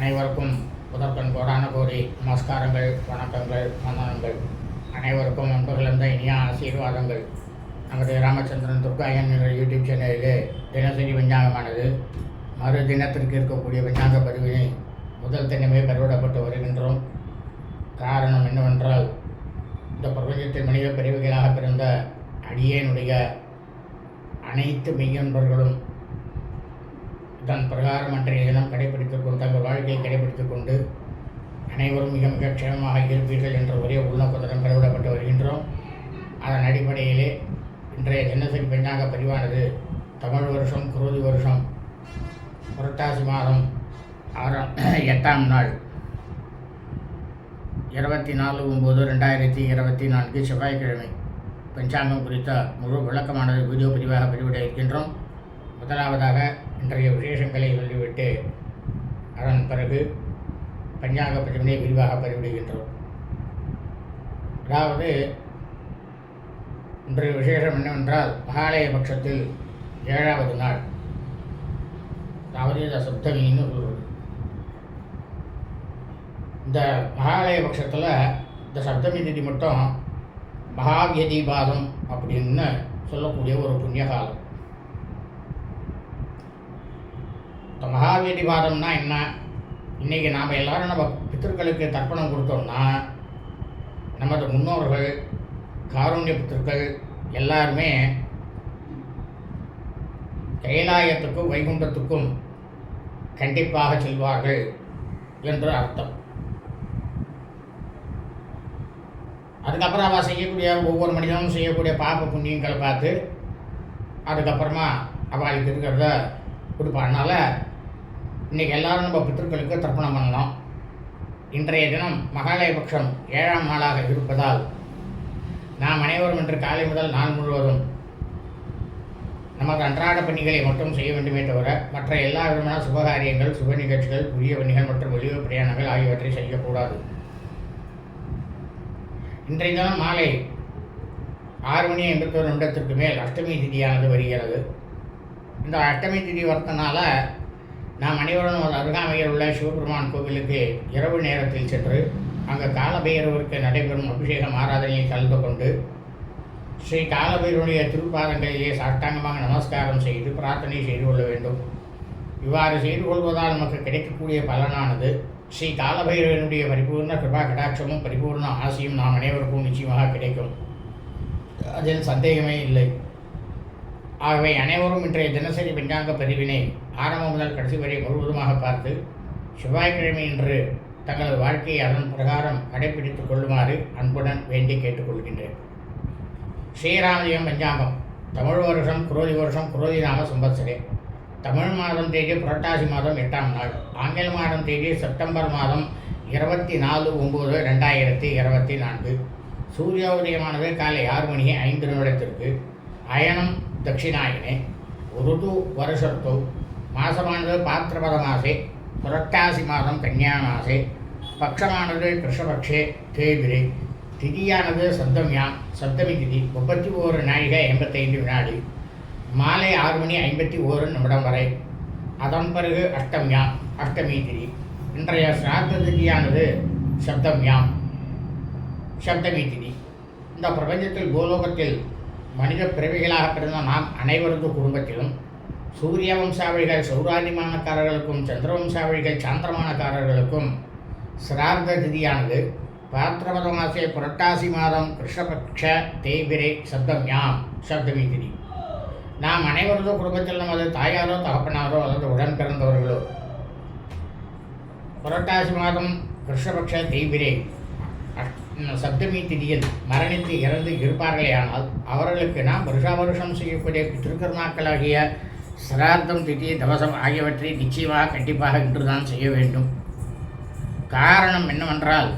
அனைவருக்கும் முதற்கண் கோடான கோடி நமஸ்காரங்கள் வணக்கங்கள் வந்தனங்கள் அனைவருக்கும் அன்புகளந்த இனிய ஆசீர்வாதங்கள். நமது ராமச்சந்திரன் துர்காயன் யூடியூப் சேனலிலே தினசரி விஞ்ஞானமானது மறு தினத்திற்கு இருக்கக்கூடிய விஞ்ஞான பதிவினை முதல் தினமே பெருவிடப்பட்டு வருகின்றோம். காரணம் என்னவென்றால் இந்த பிரபஞ்சத்தில் மனித பிரிவுகளாக பிறந்த அடியேனுடைய அனைத்து மெய்யன்பர்களும் தன் பிரகாரம் அன்றைய தினம் கடைபிடித்துக் கொண்டு தங்கள் வாழ்க்கையை கடைபிடித்துக் கொண்டு அனைவரும் மிக மிக க்ஷேமமாக இருப்பீர்கள் என்ற ஒரே உள்நோக்கத்துடன் கைவிடப்பட்டு வருகின்றோம். அதன் அடிப்படையிலே இன்றைய தினசரி பெண்ணாக பதிவானது தமிழ் வருஷம் குருதி வருஷம் புரட்டாசி மாதம் ஆறாம் எட்டாம் நாள் இருபத்தி நாலு ஒம்பது ரெண்டாயிரத்தி இருபத்தி நான்கு செவ்வாய்க்கிழமை. பஞ்சாங்கம் குறித்த முழு விளக்கமானது வீடியோ பதிவாக பதிவிட இருக்கின்றோம். முதலாவதாக இன்றைய விசேஷங்களை சொல்லிவிட்டு அதன் பிறகு பஞ்சாங்க பதிவினை விரிவாக பதிவிடுகின்றோம் அதாவது இன்றைய விசேஷம் என்னவென்றால் மகாலய பட்சத்தில் ஏழாவது நாள். அதாவது இந்த சப்தமின்னு சொல்வது இந்த மகாலய பட்சத்தில் இந்த சப்தமி திதி மட்டும் மகாவியதிபாதம் அப்படின்னு சொல்லக்கூடிய ஒரு புண்ணிய இப்போ இந்த மகாவியதிபாதம்னா என்ன? இன்றைக்கி நாம் எல்லோரும் நம்ம பித்தர்களுக்கு தர்ப்பணம் கொடுத்தோம்னா நமது முன்னோர்கள் காரூண்ய பித்தர்கள் எல்லாருமே கைலாயத்துக்கும் வைகுண்டத்துக்கும் கண்டிப்பாக செல்வார்கள் என்று அர்த்தம். அதுக்கப்புறம் அவள் செய்யக்கூடிய ஒவ்வொரு மனிதனும் செய்யக்கூடிய பாப்ப புண்ணியங்களை பார்த்து அதுக்கப்புறமா அவளுக்கு இருக்கிறத கொடுப்பானால இன்றைக்கி எல்லாரும் நம்ம பித்தர்களுக்கு தர்ப்பணம் பண்ணலாம். இன்றைய தினம் மகாலயபக்ஷம் ஏழாம் நாளாக இருப்பதால் நாம் அனைவரும் இன்று காலை முதல் நாள் முழுவதும் நமது அன்றாட பணிகளை மட்டும் செய்ய வேண்டுமே தவிர மற்ற எல்லா விதமான சுபகாரியங்கள் சுப நிகழ்ச்சிகள் புதிய பணிகள் மற்றும் வெளியூர் பிரயாணங்கள் ஆகியவற்றை செய்யக்கூடாது. இன்றைய தினம் மாலை ஆறு மணி எண்பத்தோரு நிமிடத்திற்கு மேல் அஷ்டமி திதியானது வருகிறது. இந்த அஷ்டமி திதி வரத்தனால நாம் அனைவரும் ஒரு அருகாமையில் உள்ள சிவபெருமான் கோவிலுக்கு இரவு நேரத்தில் சென்று அங்கு காலபைரவருக்கு நடைபெறும் அபிஷேகம் ஆராதனையில் கலந்து கொண்டு ஸ்ரீ காலபைரவனுடைய திருப்பாதங்களிலே சாஷ்டாங்கமாக நமஸ்காரம் செய்து பிரார்த்தனை செய்து கொள்ள வேண்டும். இவ்வாறு செய்து கொள்வதால் நமக்கு கிடைக்கக்கூடிய பலனானது ஸ்ரீ காலபைரவனுடைய பரிபூர்ண கிருபா கடாட்சமும் பரிபூர்ண ஆசையும் நாம் அனைவருக்கும் நிச்சயமாக கிடைக்கும். அதில் சந்தேகமே இல்லை. ஆகவே அனைவரும் இன்றைய தினசரி பஞ்சாங்க பதிவினை ஆரம்பம் முதல் கடைசி வரை முழுவதுமாக பார்த்து செவ்வாய்க்கிழமை இன்று தங்களது வாழ்க்கையை அதன் பிரகாரம் கடைபிடித்துக் கொள்ளுமாறு அன்புடன் வேண்டி கேட்டுக்கொள்கின்றேன். ஸ்ரீராமஜெயம் பஞ்சாங்கம். தமிழ் வருஷம் குரோதி வருஷம் குரோதி நாம சம்பத்சரே. தமிழ் மாதம் தேதி புரட்டாசி மாதம் எட்டாம் நாள். ஆங்கில மாதம் தேதி செப்டம்பர் மாதம் இருபத்தி நாலு ஒம்பது ரெண்டாயிரத்தி இருபத்தி நான்கு. சூரிய உதயமானது காலை ஆறு மணி ஐந்து நிமிடத்திற்கு. அயனம் தட்சிணாயினே ருது வருஷத்து மாசமானது பாத்திரபத மாசே புரட்டாசி மாதம் கன்னியா மாசே பட்சமானது கிருஷ்ணபக்ஷே தேவிரை திதியானது சப்தமியாம் சப்தமி திதி முப்பத்தி ஓரு நாழிகை எண்பத்தைந்து வினாடி மாலை ஆறு மணி ஐம்பத்தி ஓரு நிமிடம் வரை அதன் பிறகு அஷ்டமியாம் அஷ்டமி திதி இன்றைய சிராத்த திதியானது சப்தமியாம் சப்தமி திதி இந்த பிரபஞ்சத்தில் பூலோகத்தில் மனித பிறவிகளாக பிறந்த நாம் அனைவரது குடும்பத்திலும் சூரிய வம்சாவளிகள் சௌராதிமானக்காரர்களுக்கும் சந்திர வம்சாவளிகள் சாந்திரமானக்காரர்களுக்கும் சிரார்த்த திதியானது பாத்திரபத மாசே புரட்டாசி மாதம் கிருஷ்ணபக்ஷ தேய்பிரை சப்தம்யாம் சப்தமி திதி. நாம் அனைவரது குடும்பத்தில் நமது தாயாரோ தகப்பனாரோ அல்லது உடன் பிறந்தவர்களோ. புரட்டாசி மாதம் கிருஷ்ணபக்ஷ தேய்பிரை சப்தமி திதியில் மரணித்து இறந்து இருப்பார்களே ஆனால் அவர்களுக்கு நாம் வருஷா வருஷம் செய்யக்கூடிய திருக்கர்மாக்களாகிய சிரார்த்தம் திதி தவசம் ஆகியவற்றை நிச்சயமாக கண்டிப்பாக இன்றுதான் செய்ய வேண்டும். காரணம் என்னவென்றால்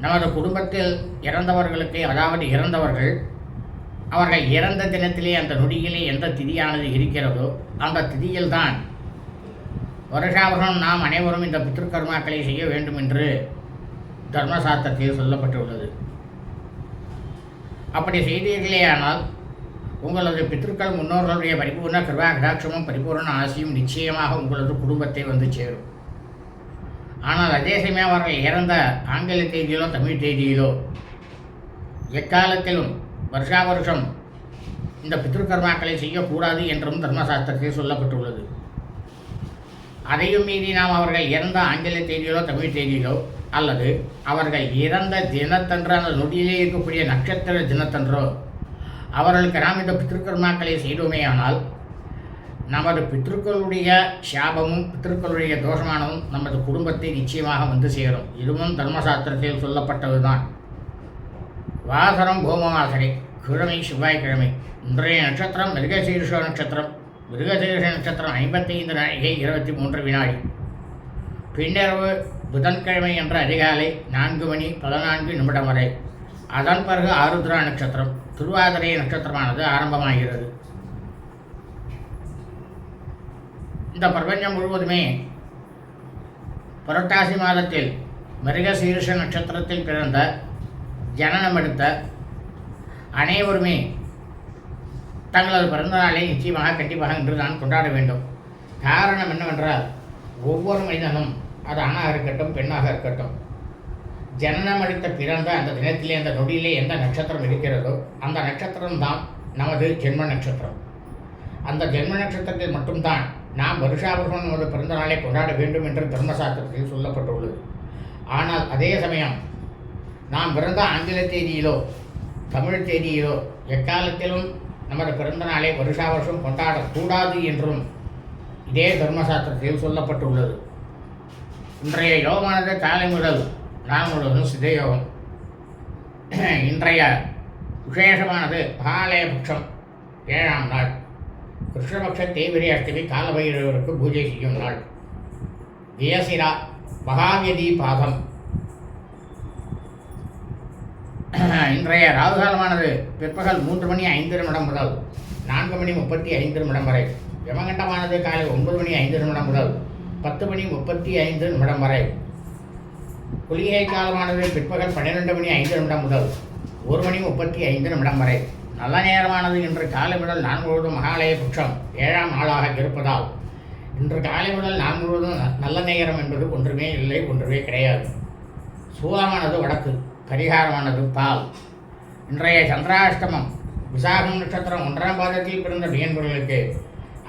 நமது குடும்பத்தில் இறந்தவர்களுக்கு அதாவது இறந்தவர்கள் அவர்கள் இறந்த தினத்திலே அந்த நொடியிலே எந்த திதியானது இருக்கிறதோ அந்த திதியில்தான் வருஷாவரம் நாம் அனைவரும் இந்த பித்திருக்கர்மாக்களை செய்ய வேண்டும் என்று தர்மசாஸ்திரத்தில் சொல்லப்பட்டுள்ளது. அப்படி செய்தீர்களேயானால் உங்களது பித்திருக்கள் முன்னோர்களுடைய பரிபூர்ண கிருபா கடாட்சமும் பரிபூர்ண ஆசையும் நிச்சயமாக உங்களது குடும்பத்தை வந்து சேரும். ஆனால் அதே சமயம் அவர்கள் இறந்த ஆங்கில தேதியிலோ தமிழ் தேதியிலோ எக்காலத்திலும் வருஷா வருஷம் இந்த பித்ருக்கர்மாக்களை செய்யக்கூடாது என்றும் தர்மசாஸ்திரத்தில் சொல்லப்பட்டுள்ளது. அதையும் மீறி நாம் அவர்கள் இறந்த ஆங்கில தேதியிலோ தமிழ் தேதியிலோ அல்லது அவர்கள் இறந்த தினத்தன்று அந்த நொடியிலே இருக்கக்கூடிய நட்சத்திர தினத்தன்றோ? அவர்களுக்கு நாம் இந்த பித்ருக்கர்மாக்களை செய்தோமேயானால் நமது பித்திருக்களுடைய சாபமும் பித்திருக்களுடைய தோஷமானவும் நமது குடும்பத்தை நிச்சயமாக வந்து சேரும். இதுவும் தர்மசாஸ்திரத்தில் சொல்லப்பட்டதுதான். வாசரம் பூமவாசரை கிழமை செவ்வாய்க்கிழமை இன்றைய நட்சத்திரம் மிருகசீர்ஷ நட்சத்திரம் மிருகசீர்ஷ நட்சத்திரம் ஐம்பத்தைந்து நாழிகை இருபத்தி மூன்று வினாடி. பின்னரவு புதன்கிழமை என்ற அதிகாலை நான்கு மணி பதினான்கு நிமிடம் வரை. அதன் பிறகு ஆருத்ரா நட்சத்திரம் திருவாதிரை நட்சத்திரமானது ஆரம்பமாகிறது. இந்த பிரபஞ்சம் முழுவதுமே புரட்டாசி மாதத்தில் மிருகசீரிஷ நட்சத்திரத்தில் பிறந்த ஜனனம் எடுத்த அனைவருமே தங்களது பிறந்த நாளை நிச்சயமாக கண்டிப்பாக இன்று தான் கொண்டாட வேண்டும். காரணம் என்னவென்றால் ஒவ்வொரு மனிதனும் அது ஆணாக இருக்கட்டும் பெண்ணாக இருக்கட்டும். ஜனனம் அளித்த பிறந்த அந்த தினத்திலே அந்த நொடியிலே எந்த நட்சத்திரம் இருக்கிறதோ அந்த நட்சத்திரம் தான் நமது ஜென்ம நட்சத்திரம். அந்த ஜென்ம நட்சத்திரத்தில் மட்டும்தான் நாம் வருஷாபுரம் நமது பிறந்த நாளை கொண்டாட வேண்டும் என்று தர்மசாஸ்திரத்தில் சொல்லப்பட்டுள்ளது. ஆனால் அதே சமயம் நாம் பிறந்த ஆங்கில தேதியிலோ தமிழ் தேதியிலோ எக்காலத்திலும் நமது பிறந்த நாளை வருஷா வருஷம் கொண்டாடக்கூடாது என்றும் இதே தர்மசாஸ்திரத்தில் சொல்லப்பட்டுள்ளது. இன்றைய யோகமானது காலை முதல் நாள் முழுவதும் சிதயோகம் இன்றைய விசேஷமானது மகாலய ஏழாம் நாள். கிருஷ்ணபக்ஷ தேவிரை அஷ்டமி காலபைரவருக்கு பூஜை செய்யும் நாள். வியசிரா மகாவியதி பாதம். இன்றைய ராகுகாலமானது பிற்பகல் மூன்று மணி ஐந்து நிமிடம் முதல் நான்கு மணி முப்பத்தி ஐந்து நிமிடம் வரை. யமகண்டமானது காலை ஒன்பது மணி ஐந்து நிமிடம் முதல் பத்து மணி முப்பத்தி ஐந்து நிமிடம் வரை. குளிகை காலமானது பிற்பகல் பன்னிரெண்டு மணி ஐந்து நிமிடம் முதல் ஒரு மணி முப்பத்தி ஐந்து நிமிடம் வரை. நல்ல நேரமானது இன்று காலை முதல் நான் முழுவதும் மகாலய புட்சம் ஏழாம் நாளாக இருப்பதால் இன்று காலை முதல் நான் முழுவதும் நல்ல நேரம் என்பது ஒன்றுமே இல்லை ஒன்றுமே கிடையாது. சூலமானது வடக்கு பரிகாரமானது பால். இன்றைய சந்திராஷ்டமம் விசாகம் நட்சத்திரம் ஒன்றாம் பாதத்தில் பிறந்த மீன்பொருளுக்கு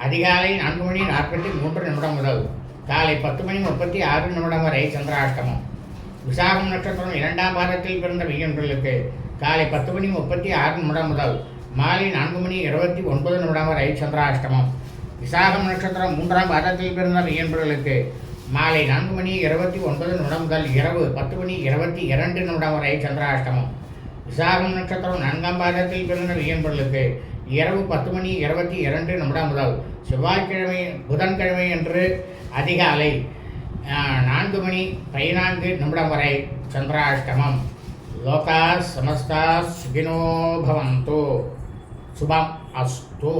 அதிகாலை நான்கு மணி நாற்பத்தி மூன்று நிமிடம் முதல் காலை பத்து மணி முப்பத்தி ஆறு நிமிடம் வரை சந்திராஷ்டமம். விசாகம் நட்சத்திரம் இரண்டாம் பாதத்தில் பிறந்த மீன்பொருளுக்கு காலை பத்து மணி முப்பத்தி ஆறு நிமிடம் முதல் மாலை நான்கு மணி இருபத்தி ஒன்பது நிமிடம் வரை சந்திராஷ்டமம். விசாகம் நட்சத்திரம் மூன்றாம் பாதத்தில் பிறந்த மீன்பொருளுக்கு மாலை நான்கு மணி இருபத்தி ஒன்பது நிமிடம் முதல் இரவு பத்து மணி இருபத்தி இரண்டு நிமிடம் வரை சந்திராஷ்டமம். விசாகம் நட்சத்திரம் நான்காம் பாதத்தில் பிறந்த வியன்பொருளுக்கு இரவு பத்து மணி இருபத்தி இரண்டு நிமிடம் முதல் செவ்வாய்க்கிழமை புதன்கிழமை என்று அதிகாலை நான்கு மணி பதினான்கு நிமிடம் வரை சந்திராஷ்டமம். லோகா சமஸ்தா சுகினோ பவந்தோ. சுபம் அஸ்தோ.